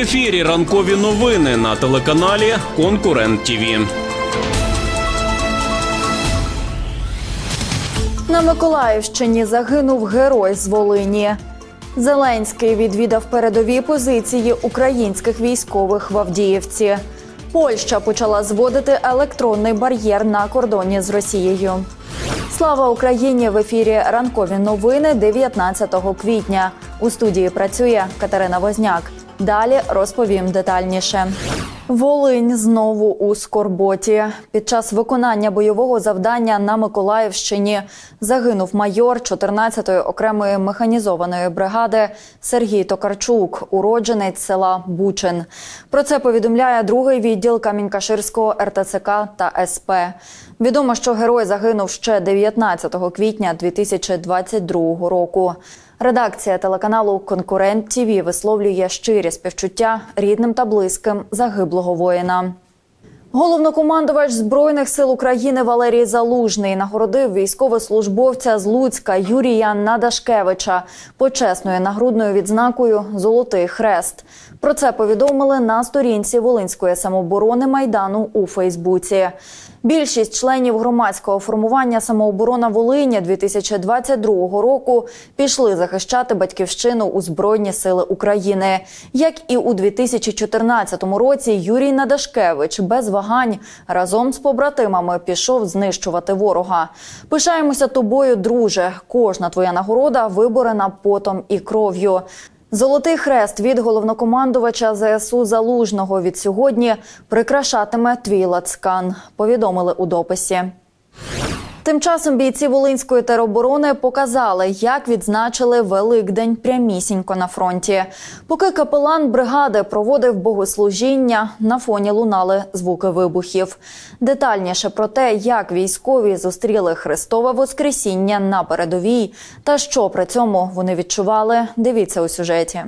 ефірі ранкові новини на телеканалі Конкурент ТІВІ. На Миколаївщині загинув герой з Волині. Зеленський відвідав передові позиції українських військових в Авдіївці. Польща почала зводити електронний бар'єр на кордоні з Росією. Слава Україні! В ефірі ранкові новини 19 квітня. У студії працює Катерина Возняк. Далі розповім детальніше. Волинь знову у скорботі. Під час виконання бойового завдання на Миколаївщині загинув майор 14-ї окремої механізованої бригади Сергій Токарчук, уродженець села Бучин. Про це повідомляє другий відділ Камінькаширського РТЦК та СП. Відомо, що герой загинув ще 19 квітня 2022 року. Редакція телеканалу Конкурент ТІВІ висловлює щирі співчуття рідним та близьким загиблого воїна. Головнокомандувач збройних сил України Валерій Залужний нагородив військовослужбовця з Луцька Юрія Надашкевича почесною нагрудною відзнакою Золотий хрест. Про це повідомили на сторінці Волинської самооборони майдану у Фейсбуці. Більшість членів громадського формування самооборона Волині 2022 року пішли захищати батьківщину у Збройні Сили України. Як і у 2014 році, Юрій Надашкевич без вагань разом з побратимами пішов знищувати ворога. Пишаємося тобою, друже. Кожна твоя нагорода виборена потом і кров'ю. Золотий хрест від головнокомандувача ЗСУ Залужного від сьогодні прикрашатиме твій лацкан. Повідомили у дописі. Тим часом бійці Волинської тероборони показали, як відзначили Великдень прямісінько на фронті. Поки капелан бригади проводив богослужіння, на фоні лунали звуки вибухів. Детальніше про те, як військові зустріли Христове Воскресіння на передовій та що при цьому вони відчували, дивіться у сюжеті.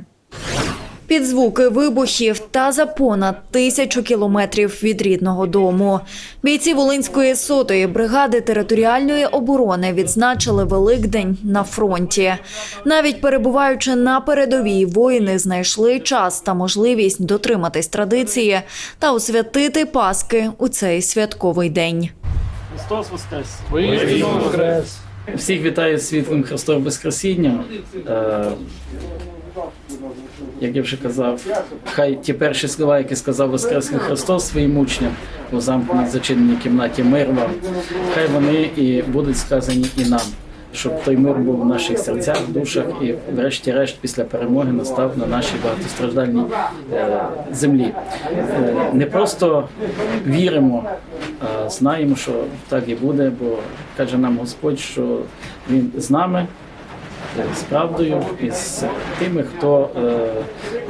Під звуки вибухів та за понад тисячу кілометрів від рідного дому бійці Волинської сотої бригади територіальної оборони відзначили Великдень на фронті. Навіть перебуваючи на передовій, воїни знайшли час та можливість дотриматись традиції та освятити Паски у цей святковий день. Христос Воскрес! Всіх вітаю з світлим Христовим Воскресінням. Як я вже казав, хай ті перші слова, які сказав Воскресний Христос своїм учням у замкненій зачиненій кімнаті мир вам, хай вони і будуть сказані і нам, щоб той мир був в наших серцях, душах і, врешті-решт, після перемоги настав на нашій багатостраждальній е, землі. Е, не просто віримо, а знаємо, що так і буде, бо каже нам Господь, що Він з нами. З правдою і з тими, хто е,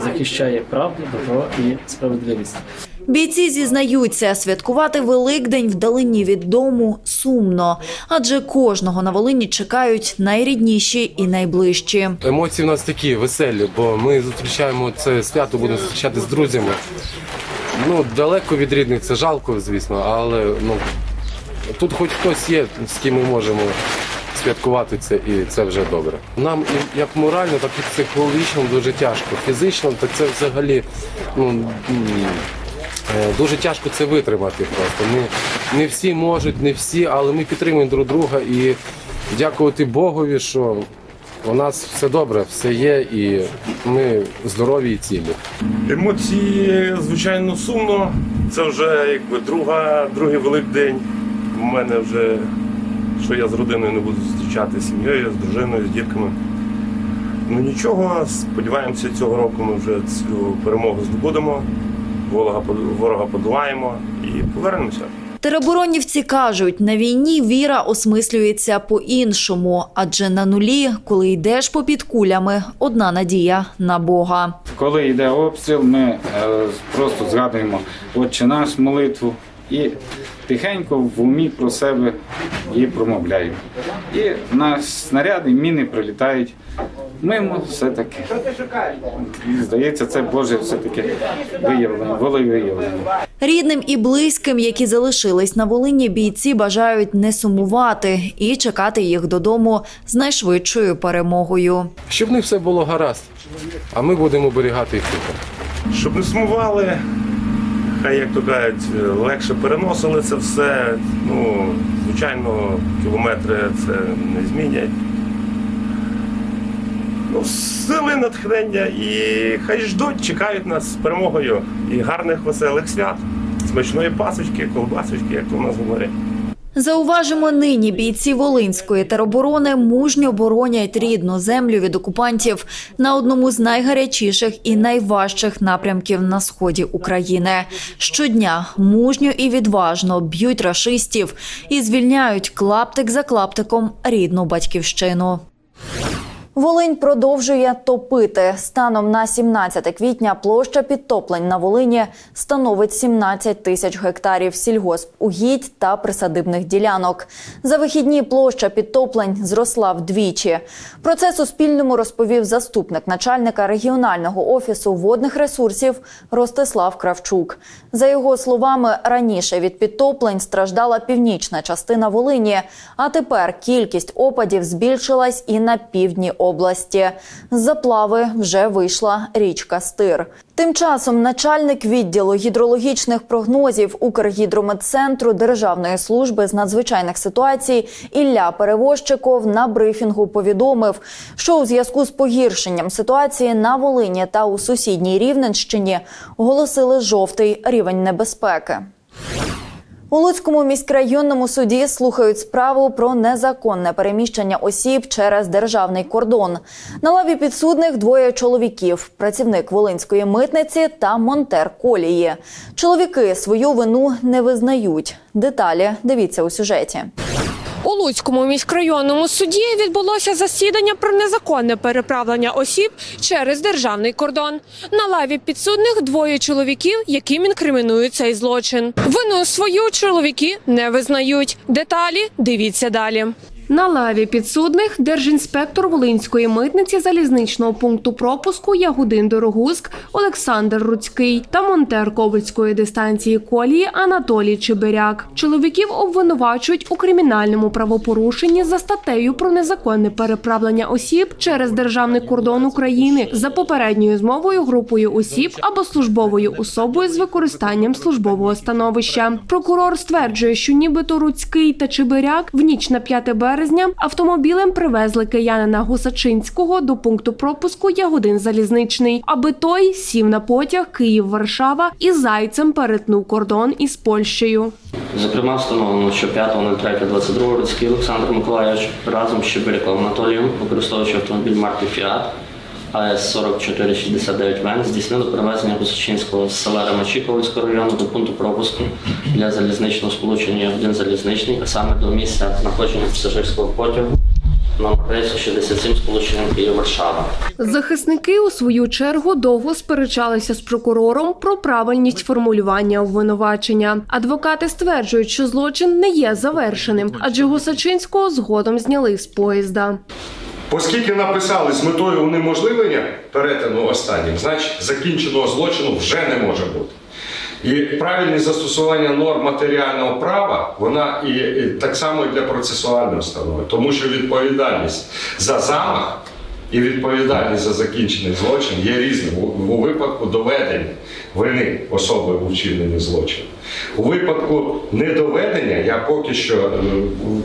захищає правду, добро і справедливість. Бійці зізнаються, святкувати Великдень вдалині від дому сумно, адже кожного на Волині чекають найрідніші і найближчі. Емоції в нас такі веселі, бо ми зустрічаємо це свято, будемо зустрічати з друзями. Ну, далеко від рідних це жалко, звісно, але ну, тут хоч хтось є, з ким ми можемо святкувати це, і це вже добре. Нам і як морально, так і психологічно дуже тяжко. Фізично, так це взагалі ну, е, дуже тяжко це витримати просто. Не, не всі можуть, не всі, але ми підтримуємо друг друга і дякувати Богові, що у нас все добре, все є, і ми здорові і цілі. Емоції, звичайно, сумно. Це вже якби друга, другий великдень. У мене вже що я з родиною не буду зустрічати з сім'єю, з дружиною, з дітками. Ну нічого, сподіваємося, цього року ми вже цю перемогу здобудемо, ворога, ворога подолаємо і повернемося. Тероборонівці кажуть, на війні віра осмислюється по-іншому, адже на нулі, коли йдеш попід кулями, одна надія на Бога. Коли йде обстріл, ми е, просто згадуємо Отче наш молитву і тихенько в умі про себе її промовляємо. І на снаряди, міни прилітають мимо все-таки. І, Здається, це Боже все-таки виявлення, волевиявлення. Рідним і близьким, які залишились на Волині, бійці бажають не сумувати і чекати їх додому з найшвидшою перемогою. Щоб них все було гаразд, а ми будемо оберігати їх тут. Щоб не сумували, хай, як то кажуть, легше переносили це все. Ну, звичайно, кілометри це не змінять. Ну, сили натхнення і хай ждуть, чекають нас з перемогою і гарних веселих свят, смачної пасочки, колбасочки, як в нас говорять. Зауважимо, нині бійці Волинської тероборони мужньо боронять рідну землю від окупантів на одному з найгарячіших і найважчих напрямків на сході України. Щодня мужньо і відважно б'ють рашистів і звільняють клаптик за клаптиком рідну батьківщину. Волинь продовжує топити. Станом на 17 квітня площа підтоплень на Волині становить 17 тисяч гектарів сільгоспугідь та присадибних ділянок. За вихідні площа підтоплень зросла вдвічі. Про це Суспільному розповів заступник начальника регіонального офісу водних ресурсів Ростислав Кравчук. За його словами, раніше від підтоплень страждала північна частина Волині, а тепер кількість опадів збільшилась і на півдні області. З заплави вже вийшла річка Стир. Тим часом начальник відділу гідрологічних прогнозів Укргідрометцентру Державної служби з надзвичайних ситуацій Ілля Перевозчиков на брифінгу повідомив, що у зв'язку з погіршенням ситуації на Волині та у сусідній Рівненщині оголосили жовтий рівень небезпеки. У Луцькому міськрайонному суді слухають справу про незаконне переміщення осіб через державний кордон. На лаві підсудних двоє чоловіків: працівник Волинської митниці та монтер колії. Чоловіки свою вину не визнають. Деталі дивіться у сюжеті. У Луцькому міськрайонному суді відбулося засідання про незаконне переправлення осіб через державний кордон. На лаві підсудних двоє чоловіків, яким інкримінують цей злочин. Вину свою чоловіки не визнають. Деталі дивіться далі. На лаві підсудних держінспектор Волинської митниці залізничного пункту пропуску Ягудин Дорогуск Олександр Руцький та монтер Ковальської дистанції колії Анатолій Чебиряк. Чоловіків обвинувачують у кримінальному правопорушенні за статтею про незаконне переправлення осіб через державний кордон України за попередньою змовою групою осіб або службовою особою з використанням службового становища. Прокурор стверджує, що нібито Руцький та Чебиряк в ніч на 5 березня автомобілем привезли киянина Гусачинського до пункту пропуску Ягодин Залізничний, аби той сів на потяг Київ-Варшава і зайцем перетнув кордон із Польщею. Зокрема, встановлено, що 5.03.22 році Олександр Миколаївич разом з Щебиряком Анатолієм, використовуючи автомобіль марки Фіат АС 4469 Вен, здійснили перевезення Гусачинського з села Ремачі району до пункту пропуску для залізничного сполучення один залізничний, а саме до місця знаходження пасажирського потягу номер рейсу 67 сполученням Київ-Варшава. Захисники у свою чергу довго сперечалися з прокурором про правильність формулювання обвинувачення. Адвокати стверджують, що злочин не є завершеним, адже Гусачинського згодом зняли з поїзда. Оскільки написали з метою унеможливлення перетину останнім, значить закінченого злочину вже не може бути. І правильне застосування норм матеріального права, вона і, і так само і для процесуальної установи, тому що відповідальність за замах і відповідальність за закінчений злочин є різним у, випадку доведення вини особи у вчиненні злочину. У випадку недоведення я поки що е,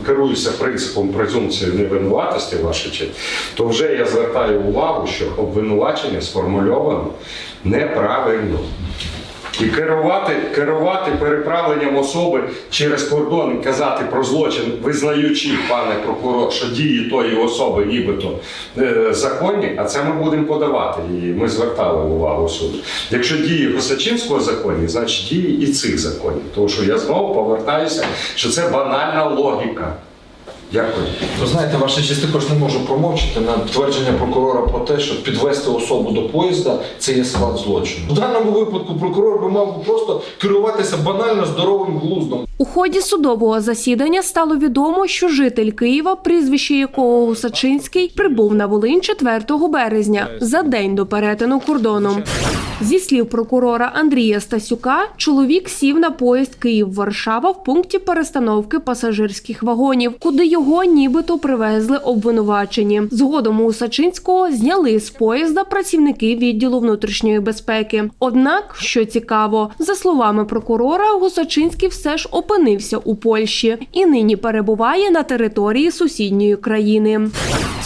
керуюся принципом презумпції невинуватості, ваша честь, то вже я звертаю увагу, що обвинувачення сформульовано неправильно. І керувати, керувати переправленням особи через кордон казати про злочин, визнаючи, пане прокурор, що дії тої особи нібито е, законні, а це ми будемо подавати. І ми звертали увагу суду. Якщо дії Гусачинського законні, значить дії і цих законів. Тому що я знову повертаюся, що це банальна логіка. Дякую. Ви знаєте, ваша честь також не можу промовчати на твердження прокурора про те, що підвести особу до поїзда це є склад злочину. В даному випадку прокурор би мав просто керуватися банально здоровим глуздом. У ході судового засідання стало відомо, що житель Києва, прізвище якого Гусачинський, прибув на Волинь 4 березня за день до перетину кордону. Зі слів прокурора Андрія Стасюка, чоловік сів на поїзд Київ-Варшава в пункті перестановки пасажирських вагонів, куди його його нібито привезли обвинувачені. Згодом у Сачинського зняли з поїзда працівники відділу внутрішньої безпеки. Однак, що цікаво, за словами прокурора, Гусачинський все ж опинився у Польщі і нині перебуває на території сусідньої країни.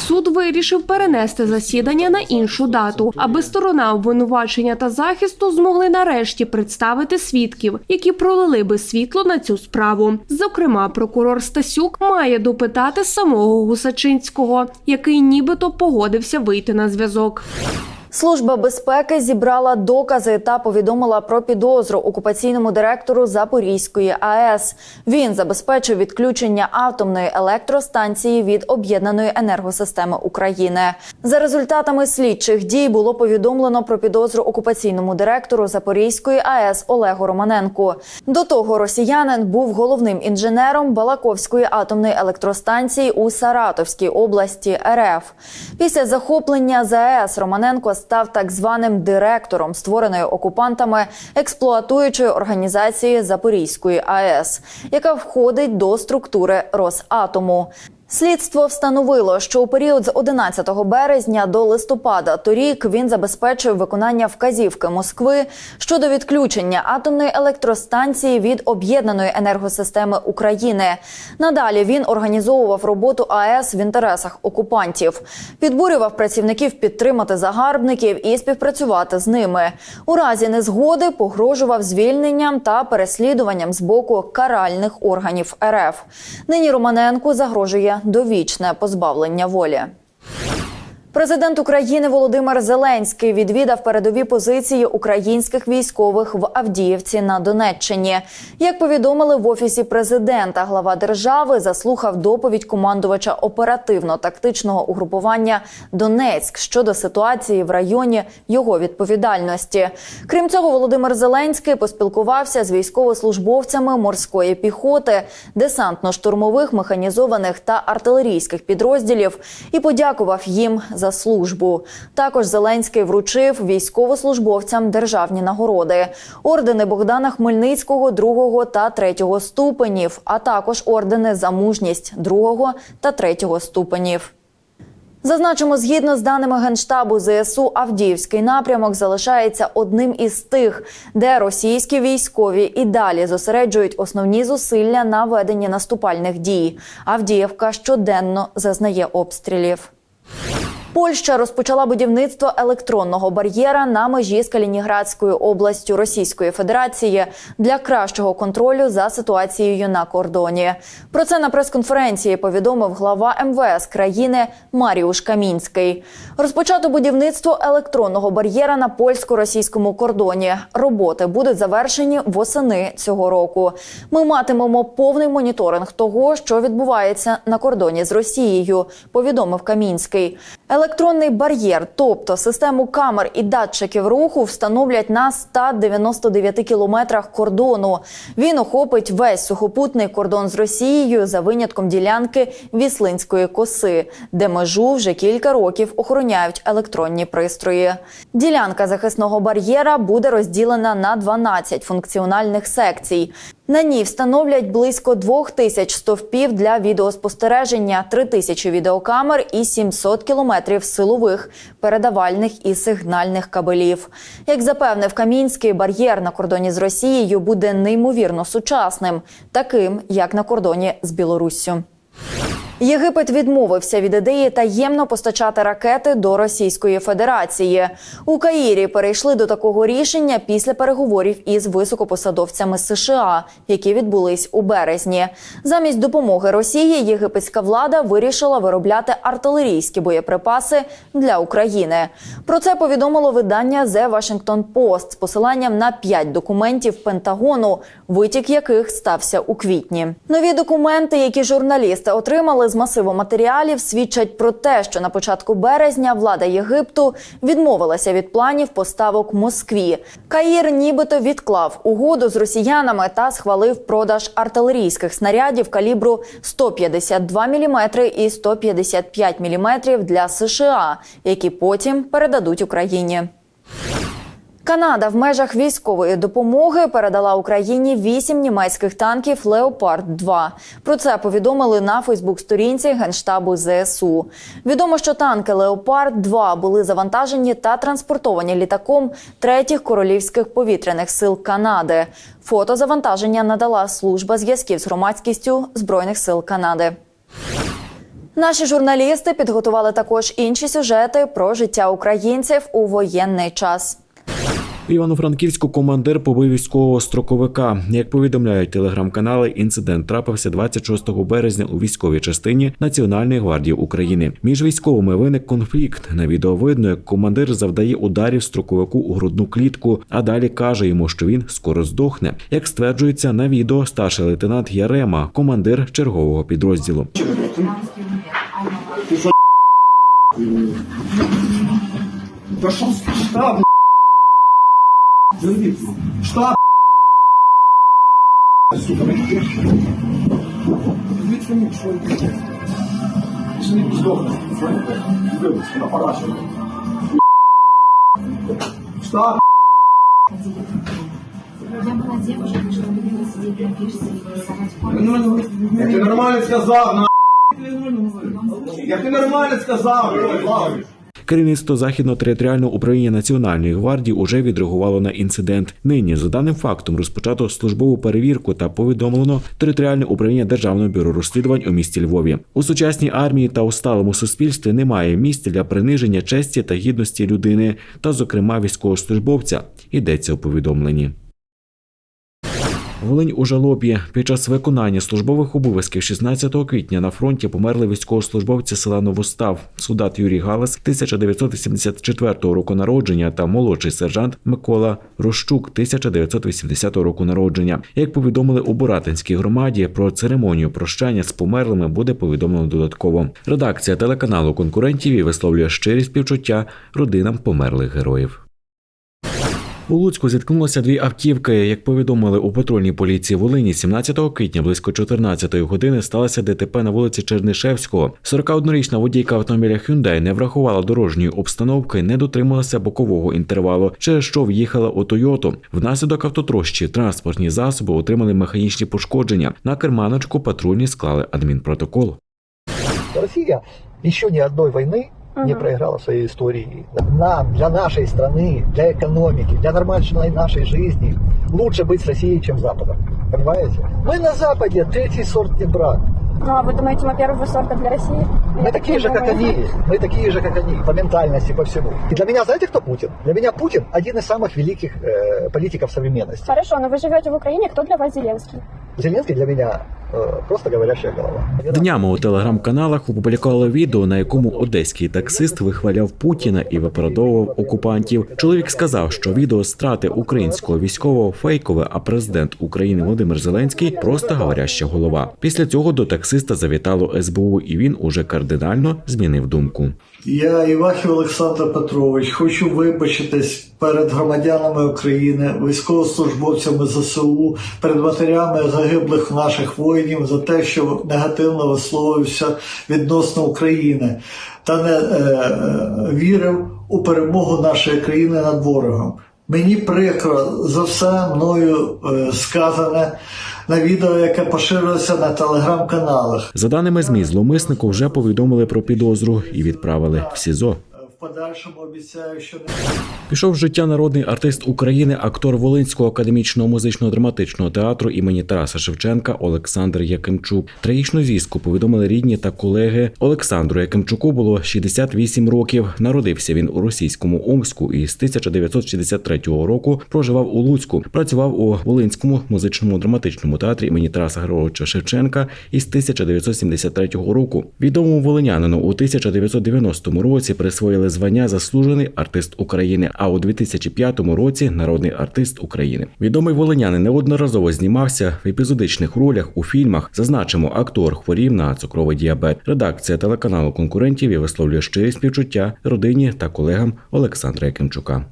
Суд вирішив перенести засідання на іншу дату, аби сторона обвинувачення та захисту змогли нарешті представити свідків, які пролили би світло на цю справу. Зокрема, прокурор Стасюк має допитати самого Гусачинського, який нібито погодився вийти на зв'язок. Служба безпеки зібрала докази та повідомила про підозру окупаційному директору Запорізької АЕС. Він забезпечив відключення атомної електростанції від об'єднаної енергосистеми України. За результатами слідчих дій було повідомлено про підозру окупаційному директору Запорізької АЕС Олегу Романенку. До того росіянин був головним інженером Балаковської атомної електростанції у Саратовській області РФ. Після захоплення ЗАЕС Романенко став так званим директором створеної окупантами експлуатуючої організації Запорізької АЕС, яка входить до структури Росатому. Слідство встановило, що у період з 11 березня до листопада торік він забезпечив виконання вказівки Москви щодо відключення атомної електростанції від об'єднаної енергосистеми України. Надалі він організовував роботу АЕС в інтересах окупантів, підбурював працівників підтримати загарбників і співпрацювати з ними. У разі незгоди погрожував звільненням та переслідуванням з боку каральних органів РФ. Нині Романенку загрожує довічне позбавлення волі. Президент України Володимир Зеленський відвідав передові позиції українських військових в Авдіївці на Донеччині. Як повідомили в офісі президента, глава держави заслухав доповідь командувача оперативно-тактичного угрупування Донецьк щодо ситуації в районі його відповідальності. Крім цього, Володимир Зеленський поспілкувався з військовослужбовцями морської піхоти, десантно-штурмових, механізованих та артилерійських підрозділів і подякував їм за службу. Також Зеленський вручив військовослужбовцям державні нагороди, ордени Богдана Хмельницького другого та третього ступенів, а також ордени за мужність другого та третього ступенів. Зазначимо, згідно з даними генштабу ЗСУ, Авдіївський напрямок залишається одним із тих, де російські військові і далі зосереджують основні зусилля на веденні наступальних дій. Авдіївка щоденно зазнає обстрілів. Польща розпочала будівництво електронного бар'єра на межі з Калініградською областю Російської Федерації для кращого контролю за ситуацією на кордоні. Про це на прес-конференції повідомив глава МВС країни Маріуш Камінський. Розпочато будівництво електронного бар'єра на польсько-російському кордоні. Роботи будуть завершені восени цього року. Ми матимемо повний моніторинг того, що відбувається на кордоні з Росією. Повідомив Камінський. Електронний бар'єр, тобто систему камер і датчиків руху, встановлять на 199 кілометрах кордону. Він охопить весь сухопутний кордон з Росією за винятком ділянки Віслинської коси, де межу вже кілька років охороняють електронні пристрої. Ділянка захисного бар'єра буде розділена на 12 функціональних секцій. На ній встановлять близько двох тисяч стовпів для відеоспостереження, три тисячі відеокамер і 700 кілометрів силових, передавальних і сигнальних кабелів. Як запевнив Камінський, бар'єр на кордоні з Росією буде неймовірно сучасним, таким як на кордоні з Білоруссю. Єгипет відмовився від ідеї таємно постачати ракети до Російської Федерації. У Каїрі перейшли до такого рішення після переговорів із високопосадовцями США, які відбулись у березні. Замість допомоги Росії єгипетська влада вирішила виробляти артилерійські боєприпаси для України. Про це повідомило видання The Washington Post з посиланням на п'ять документів Пентагону, витік яких стався у квітні. Нові документи, які журналісти отримали з масиву матеріалів, свідчать про те, що на початку березня влада Єгипту відмовилася від планів поставок Москві. Каїр нібито відклав угоду з росіянами та схвалив продаж артилерійських снарядів калібру 152 мм і 155 мм для США, які потім передадуть Україні. Канада в межах військової допомоги передала Україні вісім німецьких танків Леопард 2 Про це повідомили на Фейсбук-сторінці генштабу ЗСУ. Відомо, що танки Леопард 2 були завантажені та транспортовані літаком третіх королівських повітряних сил Канади. Фото завантаження надала служба зв'язків з громадськістю збройних сил Канади. Наші журналісти підготували також інші сюжети про життя українців у воєнний час. Івано-Франківську командир побив військового строковика. Як повідомляють телеграм-канали, інцидент трапився 26 березня у військовій частині Національної гвардії України. Між військовими виник конфлікт. На відео видно, як командир завдає ударів строковику у грудну клітку, а далі каже йому, що він скоро здохне. Як стверджується на відео, старший лейтенант Ярема, командир чергового підрозділу. Я была девушкой, что любила сидеть на пирсе и рисовать Я ти нормально сказав, Я ти нормально сказав, Керівництво західно-територіального управління Національної гвардії уже відреагувало на інцидент. Нині за даним фактом розпочато службову перевірку та повідомлено територіальне управління Державного бюро розслідувань у місті Львові. У сучасній армії та у сталому суспільстві немає місця для приниження честі та гідності людини, та, зокрема, військовослужбовця. Йдеться у повідомленні. Волинь у жалобі під час виконання службових обов'язків 16 квітня на фронті померли військовослужбовці села Новостав, солдат Юрій Галас 1984 року народження та молодший сержант Микола Рощук 1980 року народження. Як повідомили у Буратинській громаді, про церемонію прощання з померлими буде повідомлено додатково. Редакція телеканалу конкурентів висловлює щирі співчуття родинам померлих героїв. У Луцьку зіткнулося дві автівки. Як повідомили у патрульній поліції Волині, 17 квітня близько 14 години сталося ДТП на вулиці Чернишевського. 41-річна водійка автомобіля Hyundai не врахувала дорожньої обстановки, не дотрималася бокового інтервалу, через що в'їхала у Тойоту. Внаслідок автотрощі транспортні засоби отримали механічні пошкодження. На керманочку патрульні склали адмінпротокол. Россия еще ни одной войны не проиграла в своей истории. Нам, для нашей страны, для экономики, для нормальной нашей жизни лучше быть с Россией, чем с Западом. Понимаете? Мы на Западе третий сорт не брат. Ну, а вы думаете, мы первого сорта для России? Мы такие же, как они. Мы такие же, как они. По ментальности, по всему. И для меня, знаете, кто Путин? Для меня Путин один из самых великих э, политиков современности. Хорошо, но вы живете в Украине, кто для вас Зеленский? Зеленский для меня э, просто говорящая голова. Днями у телеграм-каналах опублікували відео, на якому одеський таксист вихваляв Путіна і виправдовував окупантів. Чоловік сказав, що відео страти українського військового фейкове, а президент України Володимир Зеленський просто говоряща голова. Після цього до таксиста завітало СБУ, і він уже кардинально змінив думку. Я Івахів Олександр Петрович. Хочу вибачитись перед громадянами України, військовослужбовцями ЗСУ, перед матерями загиблих наших воїнів за те, що негативно висловився відносно України та не е, вірив у перемогу нашої країни над ворогом. Мені прикро за все мною е, сказане на відео, яке поширилося на телеграм-каналах. За даними ЗМІ, зловмиснику вже повідомили про підозру і відправили в СІЗО. В подальшому обіцяю, що не Пішов з життя народний артист України, актор Волинського академічного музичного драматичного театру імені Тараса Шевченка Олександр Якимчук. Трагічну звістку повідомили рідні та колеги. Олександру Якимчуку було 68 років. Народився він у російському Омську і з 1963 року проживав у Луцьку. Працював у Волинському музичному драматичному театрі імені Тараса Григоровича Шевченка із 1973 року. Відомому волинянину у 1990 році присвоїли звання заслужений артист України. А у 2005 році народний артист України. Відомий волинянин неодноразово знімався в епізодичних ролях у фільмах. Зазначимо, актор хворів на цукровий діабет. Редакція телеканалу конкурентів і висловлює щирі співчуття родині та колегам Олександра Якимчука.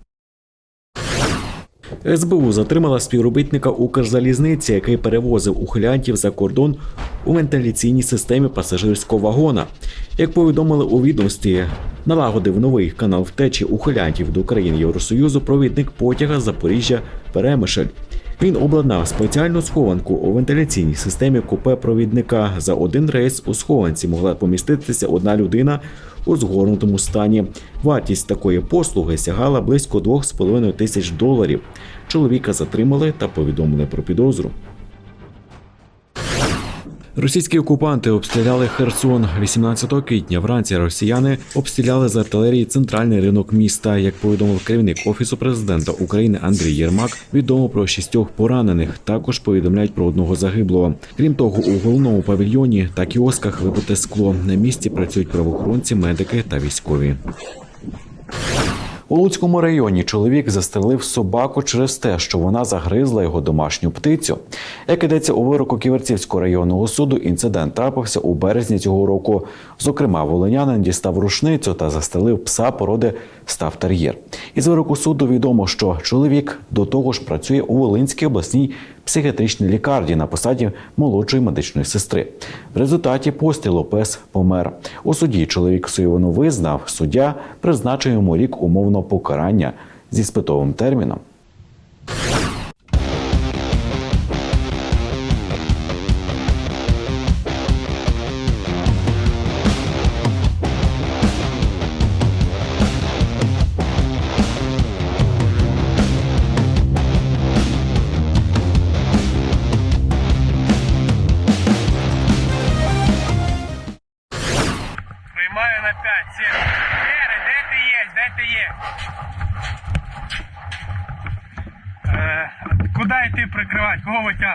СБУ затримала співробітника Укрзалізниці, який перевозив ухилянтів за кордон у вентиляційній системі пасажирського вагона. Як повідомили у відомстві, налагодив новий канал втечі ухилянтів до країн Євросоюзу провідник потяга Запоріжжя Перемишль. Він обладнав спеціальну схованку у вентиляційній системі купе провідника. За один рейс у схованці могла поміститися одна людина у згорнутому стані. Вартість такої послуги сягала близько 2,5 тисяч доларів. Чоловіка затримали та повідомили про підозру. Російські окупанти обстріляли Херсон 18 квітня. Вранці росіяни обстріляли з артилерії центральний ринок міста. Як повідомив керівник офісу президента України Андрій Єрмак, відомо про шістьох поранених. Також повідомляють про одного загиблого. Крім того, у головному павільйоні та кіосках вибите скло. На місці працюють правоохоронці, медики та військові. У Луцькому районі чоловік застрелив собаку через те, що вона загризла його домашню птицю. Як ідеться у вироку Ківерцівського районного суду, інцидент трапився у березні цього року. Зокрема, волинянин дістав рушницю та застрелив пса породи стафтер'єр. Із вироку суду відомо, що чоловік до того ж працює у Волинській обласній психіатричній лікарні на посаді молодшої медичної сестри. В результаті пострілу пес помер. У суді чоловік свою визнав. Суддя призначив йому рік умовного покарання зі спитовим терміном.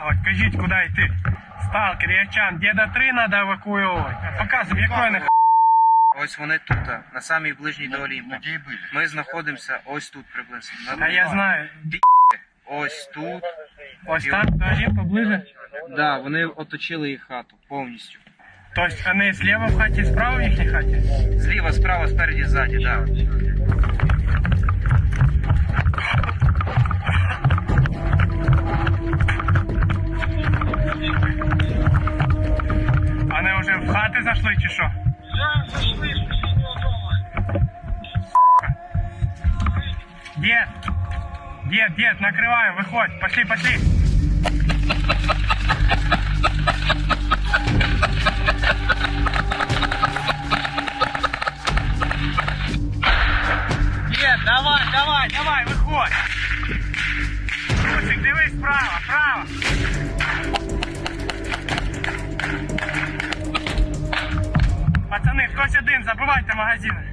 Кого витягувати? Кажіть, куди йти? Сталкер, ячан, діда 3 треба евакуювати. Показуй, якої не Ось вони тут, на самій ближній до Олімпу. Ми знаходимося ось тут приблизно. А я знаю. Ось тут. Ось там, до Олімпа ближе? Да, вони оточили їх хату повністю. Тобто вони зліва в хаті, справа в їхній хаті? Зліва, справа, спереді, ззаді, да. Вже в хати зайшли чи що? Дед, дед, дед, накрываю, выходь, пошли, пошли. Один, забивайте магазини.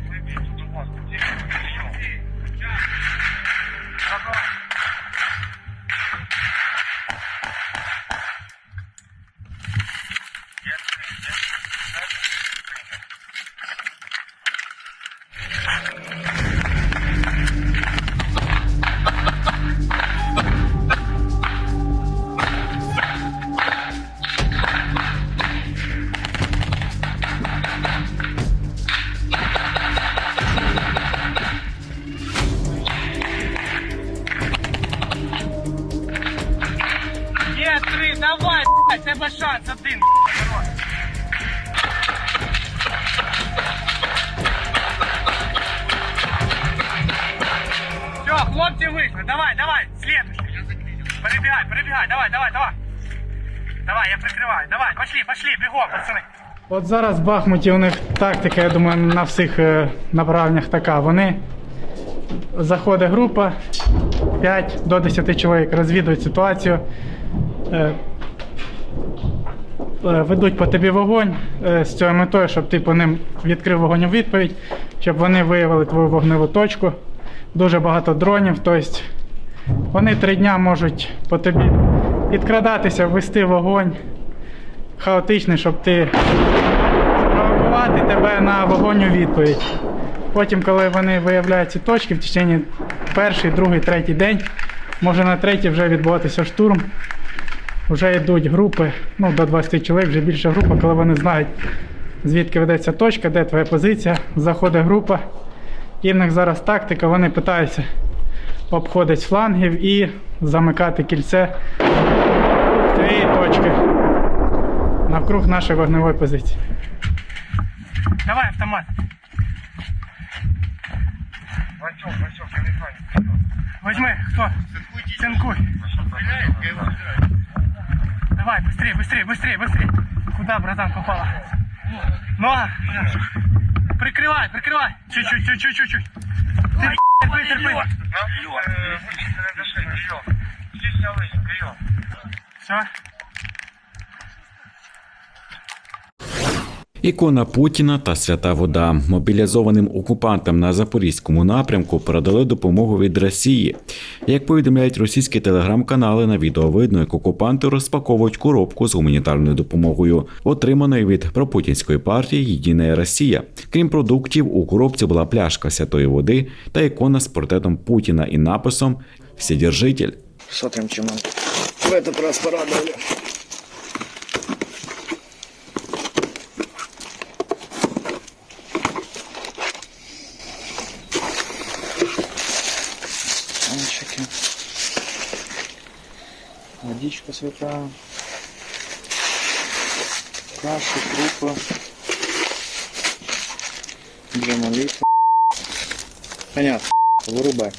Давай, блядь, тебе шанс один. хорош. Все, хлопці вийшли, давай, давай, следующий. Перебігай, перебігай, давай, давай, давай. Давай, я прикриваю, давай, пошли, пошли, бігом, пацани. От зараз в Бахмуті у них тактика, я думаю, на всіх е, направленнях така. Вони заходить група 5 до 10 чоловік, розвідують ситуацію, ведуть по тобі вогонь е, з цією метою, щоб ти по ним відкрив вогонь у відповідь, щоб вони виявили твою вогневу точку. Дуже багато дронів, тобто вони три дня можуть по тобі підкрадатися, ввести вогонь хаотичний, щоб ти спровокувати тебе на вогонь у відповідь. Потім, коли вони виявляють ці точки, в течение перший, другий, третій день, може на третій вже відбуватися штурм. Вже йдуть групи, ну до 20 чоловік, вже більша група, коли вони знають, звідки ведеться точка, де твоя позиція, заходить група. І в них зараз тактика, вони питаються обходити флангів і замикати кільце цієї точки навкруг нашої вогневої позиції. Давай автомат. Возьми, кто? Цинкуй. Давай, быстрее, быстрее, быстрее, быстрее. Куда, братан, попала? Нога. Прикрывай, прикрывай. Чуть-чуть, чуть-чуть, чуть-чуть. Терпи, терпи. Все. Ікона Путіна та свята вода мобілізованим окупантам на запорізькому напрямку передали допомогу від Росії. Як повідомляють російські телеграм-канали, на відео видно, як окупанти розпаковують коробку з гуманітарною допомогою, отриманою від пропутінської партії Єдина Росія. Крім продуктів, у коробці була пляшка святої води та ікона з портретом Путіна і написом Вседержитель. Смотрим, чем в этот раз порадовали. посыпаем Каша крупа, для молитвы. Понятно, вырубай.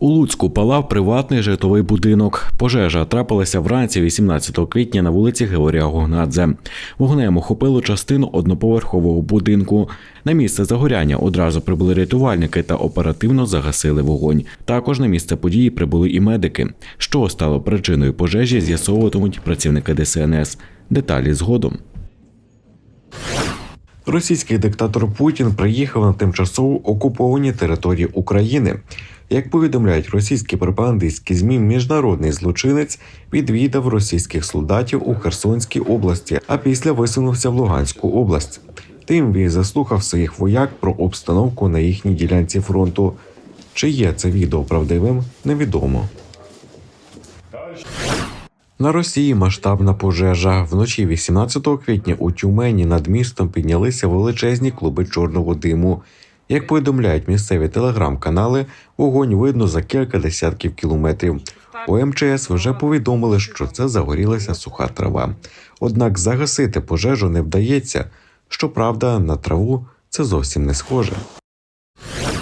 У Луцьку палав приватний житловий будинок. Пожежа трапилася вранці 18 квітня на вулиці Георгія Гогнадзе. Вогнем охопило частину одноповерхового будинку. На місце загоряння одразу прибули рятувальники та оперативно загасили вогонь. Також на місце події прибули і медики. Що стало причиною пожежі, з'ясовуватимуть працівники ДСНС. Деталі згодом. Російський диктатор Путін приїхав на тимчасово окуповані території України. Як повідомляють російські пропагандистські змі, міжнародний злочинець відвідав російських солдатів у Херсонській області, а після висунувся в Луганську область. Тим він заслухав своїх вояк про обстановку на їхній ділянці фронту. Чи є це відео правдивим, невідомо. На Росії масштабна пожежа. Вночі 18 квітня у Тюмені над містом піднялися величезні клуби чорного диму. Як повідомляють місцеві телеграм-канали, вогонь видно за кілька десятків кілометрів. У МЧС вже повідомили, що це загорілася суха трава. Однак загасити пожежу не вдається. Щоправда, на траву це зовсім не схоже.